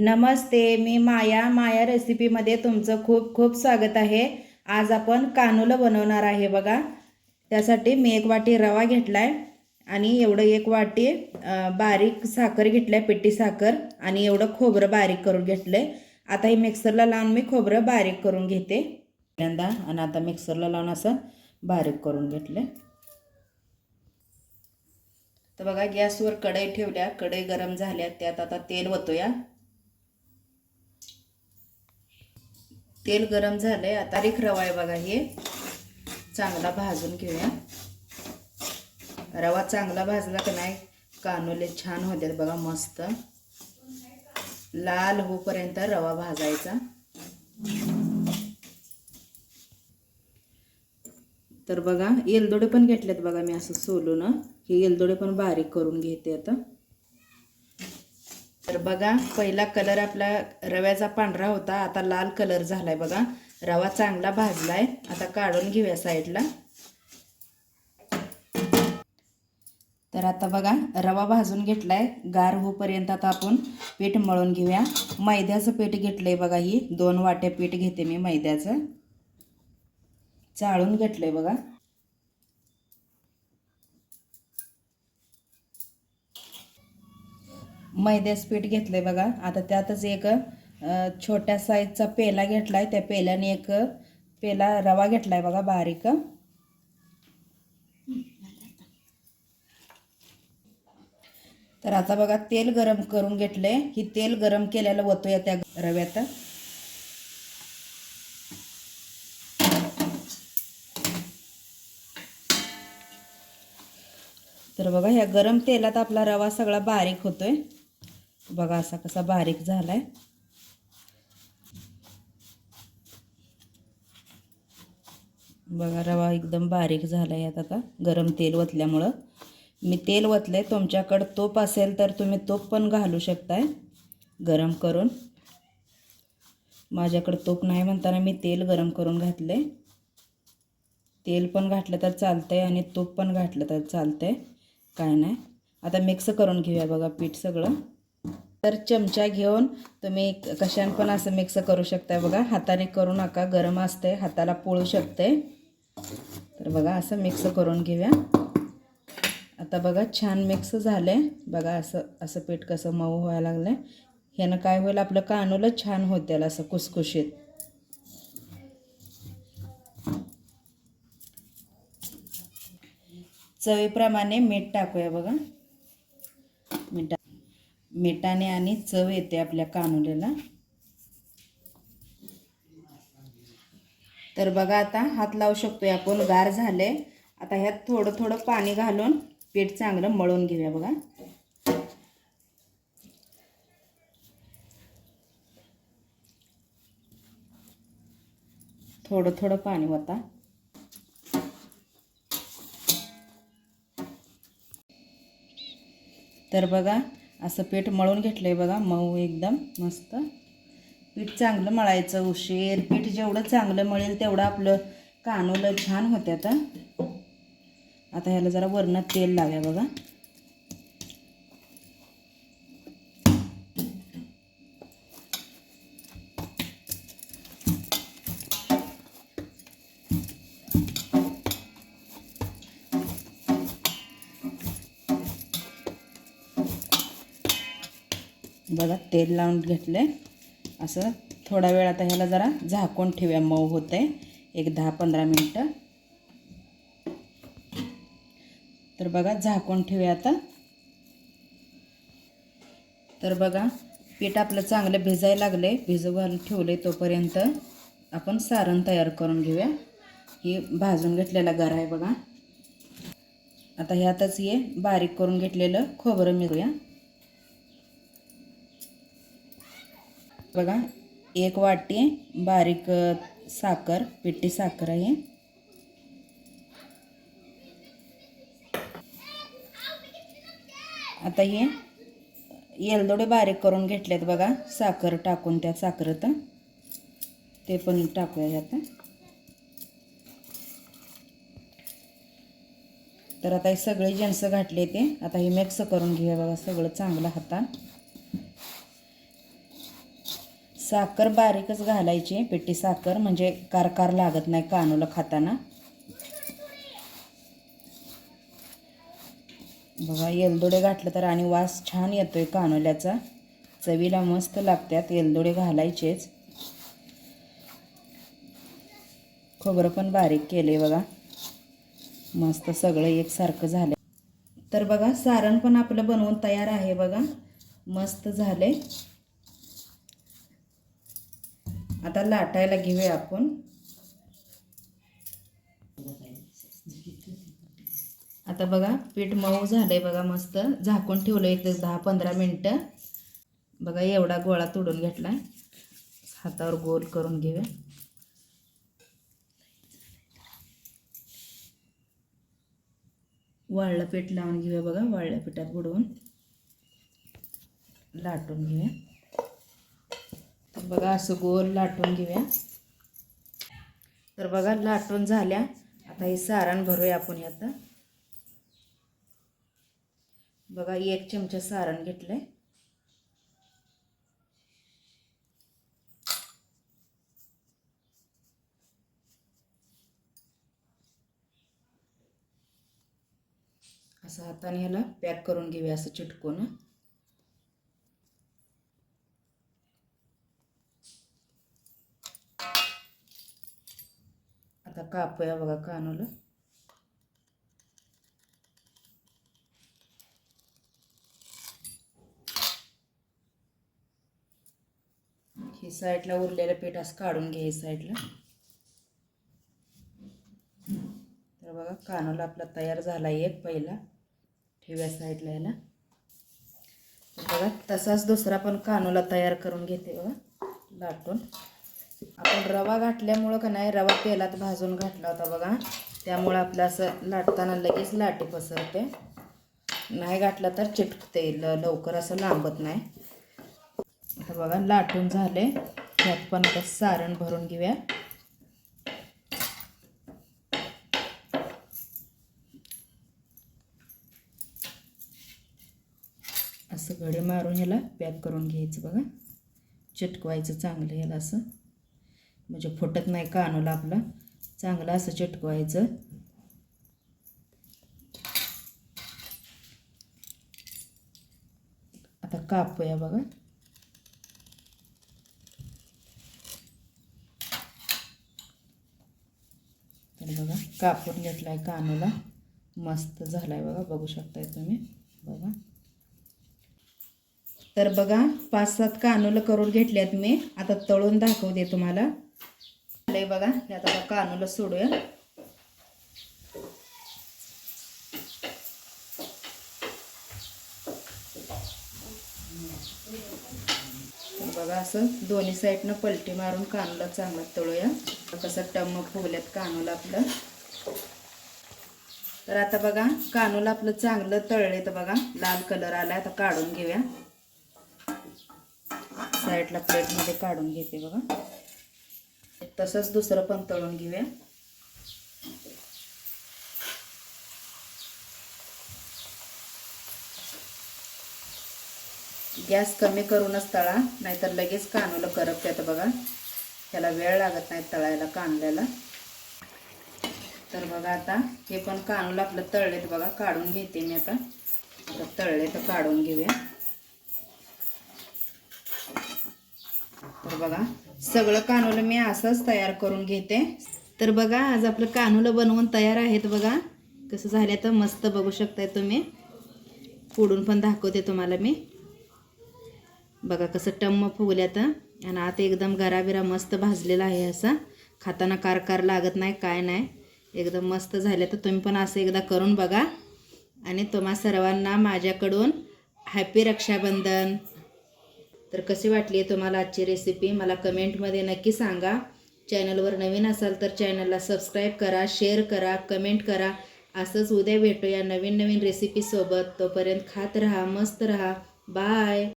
नमस्ते मी माया. माया रेसिपीमध्ये तुमचं खूप खूप स्वागत आहे. आज आपण कानोलं बनवणार आहे बघा. त्यासाठी मी एक वाटी रवा घेतला आहे आणि एवढं एक वाटी बारीक साखर घेतलं आहे पिठी साखर आणि एवढं खोबरं बारीक करून घेतलं आहे आता हे मिक्सरला लावून मी खोबरं बारीक करून घेते. पहिल्यांदा आणि आता मिक्सरला लावून असं बारीक करून घेतलं तर बघा गॅसवर कढई ठेवल्या. कढई गरम झाल्या. त्यात आता तेल वतूया तेल गरम झालंय. आता एक रवा आहे बघा हे. चांगला भाजून घेऊया. रवा चांगला भाजला का नाही कानोले छान होतात बघा मस्त. लाल होपर्यंत रवा भाजायचा. तर बघा येलदोडे पण घेतलेत बघा मी असं सोलून. हे येलदोडे पण बारीक करून घेते आता. तर बघा पहिला कलर आपला रव्याचा पांढरा होता. आता लाल कलर झाला आहे बघा. रवा चांगला भाजला आहे आता काढून घेऊया साईडला. तर आता बघा रवा भाजून घेतला आहे गार होईपर्यंत आता आपण पीठ मळून घेऊया. मैद्याचं पीठ घेतलंय बघा ही. दोन वाट्या पीठ घेते मी मैद्याचं. चाळून घेतलंय बघा. मैद्याचं पीठ घेतलंय बघा. आता त्यातच एक छोट्या साईजचा पेला घेतलाय. त्या पेल्याने एक पेला रवा घेतलाय बघा बारीक. तर आता बघा तेल गरम करून घेतलंय. ही तेल गरम केलेलं वतूया त्या रव्यात. तर बघा ह्या गरम तेलात आपला रवा सगळा बारीक होतोय. बघा असा कसा बारीक झाला आहे बघा रवा एकदम बारीक झाला यात आता. गरम तेल वतल्यामुळं. मी तेल वतले तुमच्याकडं तूप असेल तर तुम्ही तूप पण घालू शकताय. गरम करून. माझ्याकडं तूप नाही म्हणताना मी तेल गरम करून घातले तेल पण घातलं तर चालतं आहे आणि तूप पण घातलं तर चालतं आहे काय नाही. आता मिक्स करून घेऊया बघा पीठ सगळं. तर चमचा घेऊन तुम्ही कशान पण असं मिक्स करू शकताय बघा. हाताने करू नका गरम असते हाताला पोळू शकते तर बघा असं मिक्स करून घेऊया. आता बघा छान मिक्स झाले बघा असं असं पीठ कसं मऊ व्हायला लागलं आहे ह्यानं काय होईल आपलं कानूलं छान होतील असं कुसकुशीत. चवीप्रमाणे मीठ टाकूया बघा. मिठाने आणि चव येते आपल्या कानुलेला. तर बघा आता हात लावू शकतोय आपण गार झाले आता ह्यात थोडं थोडं पाणी घालून पीठ चांगलं मळून घेऊया बघा. थोडं थोडं पाणी होता तर बघा असं पीठ मळून घेतलं आहे बघा मऊ एकदम मस्त. पीठ चांगलं मळायचं उशीर. पीठ जेवढं चांगलं मळेल तेवढं आपलं कानोलं छान होते आता आता ह्याला जरा वरनं तेल लाव्या बघा. बघा तेल लावून घेतले असं थोडा वेळ आता ह्याला जरा झाकून ठेवूया. मऊ होते एक दहा पंधरा मिनटं. तर बघा झाकून ठेवूया आता. तर बघा पीठ आपलं चांगलं भिजायला लागले भिजू घालून ठेवले तोपर्यंत आपण सारण तयार करून घेऊया. हे भाजून घेतलेला गर आहे बघा. आता ह्यातच हे बारीक करून घेतलेलं खोबरं मिळूया. बघा एक वाटी बारीक साखर पिठी साखर आहे. आता हे येलदोडे बारीक करून घेतलेत बघा साखर टाकून त्या साखरेत. ते पण टाकूया ह्यात तर आता हे सगळे जेन्स घातले ते आता हे मिक्स करून घेऊया बघा सगळं चांगलं हातात. साखर बारीकच घालायची. पिठी साखर म्हणजे कारकार लागत नाही कानूला खाताना. बघा येलदोडे घातलं तर आणि वास छान येतोय कानोल्याचा. चवीला मस्त लागतात येलदोडे घालायचेच. खोबरं पण बारीक केले बघा. मस्त सगळं एकसारखं झालं तर बघा सारण पण आपलं बनवून तयार आहे बघा. मस्त झाले आता लाटायला घेऊया आपण. आता बघा पीठ मऊ झालंय बघा मस्त. झाकून ठेवलं एक दहा पंधरा मिनटं. बघा एवढा गोळा तोडून घेतला हातावर गोल करून घेऊया. वाळलं पीठ लावून घेऊया बघा वाळल्या पिठात बुडवून. लाटून घेऊया. बघा असं गोल लाटून घेऊया. तर बघा लाटून झाल्या. आता हे सारण भरूया आपण आता बघा एक चमचा सारण घेतलंय. असं हाताने ह्याला पॅक करून घेऊया असं चिटकून. कापूया बघा कानूला. ही साईडला उरलेलं पीठ असं काढून घे ही साईडला. तर बघा कानूला आपला तयार झाला एक पहिला. ठेव्या साईडला याला. बघा तसाच दुसरा पण कानूला तयार करून घेते बघा. लाटून. आपण रवा घातल्यामुळं का नाही रवा तेलात भाजून घातला होता बघा. त्यामुळं आपलं असं लाटताना लगेच लाटी पसरते. नाही घातलं तर चिटकते ल लवकर असं लांबत नाही. आता बघा लाटून झाले. त्यात पण आता सारण भरून घेऊया. असं घडे मारून ह्याला पॅक करून घ्यायचं बघा. चिटकवायचं चांगलं ह्याला असं. म्हणजे फुटत नाही कानूला आपलं? चांगलं असं चिटकवायचं. आता कापूया बघा. तर बघा कापून घेतला आहे कानूला मस्त झाला आहे बघा बघू शकताय तुम्ही. बघा. तर बघा पाच सात कानूलं करून घेतल्यात मी. आता तळून दाखवते तुम्हाला. झालंय बघा. हे आता बघा कानूला सोडूया. बघा असं दोन्ही साईडनं पलटी मारून कानूला चांगला तळूया. कसं टम फुगल्यात कानूला आपलं. तर आता बघा कानूला आपलं चांगलं तळले तर बघा लाल कलर आला आता काढून घेऊया. साईडला प्लेटमध्ये काढून घेते बघा. तसंच दुसरं पण तळून घेऊया. गॅस कमी करूनच तळा नाहीतर लगेच कानूला करपत्यात बघा. त्याला वेळ लागत नाही तळायला कांद्याला तर बघा आता हे पण कानूला आपलं तळलेत बघा काढून घेते मी आता तळले तर काढून घेऊया. तर बघा सगळं कानूलं मी असंच तयार करून घेते. तर बघा आज आपलं कानूलं बनवून तयार आहेत बघा. कसं झालं तर मस्त बघू शकताय तुम्ही. फोडून पण दाखवते तुम्हाला मी. बघा कसं टम्म फुगल्यात आणि आता एकदम गराबिरा मस्त भाजलेला आहे असा. खाताना कार कार लागत नाही काय नाही. एकदम मस्त झालं तर तुम्ही पण असं एकदा करून बघा. आणि तुम्हा सर्वांना माझ्याकडून हॅपी रक्षाबंधन तर कशी वाटली आहे तुम्हाला आजची रेसिपी मला कमेंटमध्ये नक्की सांगा. चॅनलवर नवीन असाल तर चॅनलला सबस्क्राईब करा शेअर करा कमेंट करा. असंच उद्या भेटूया नवीन नवीन रेसिपीसोबत तोपर्यंत खात रहा मस्त रहा. बाय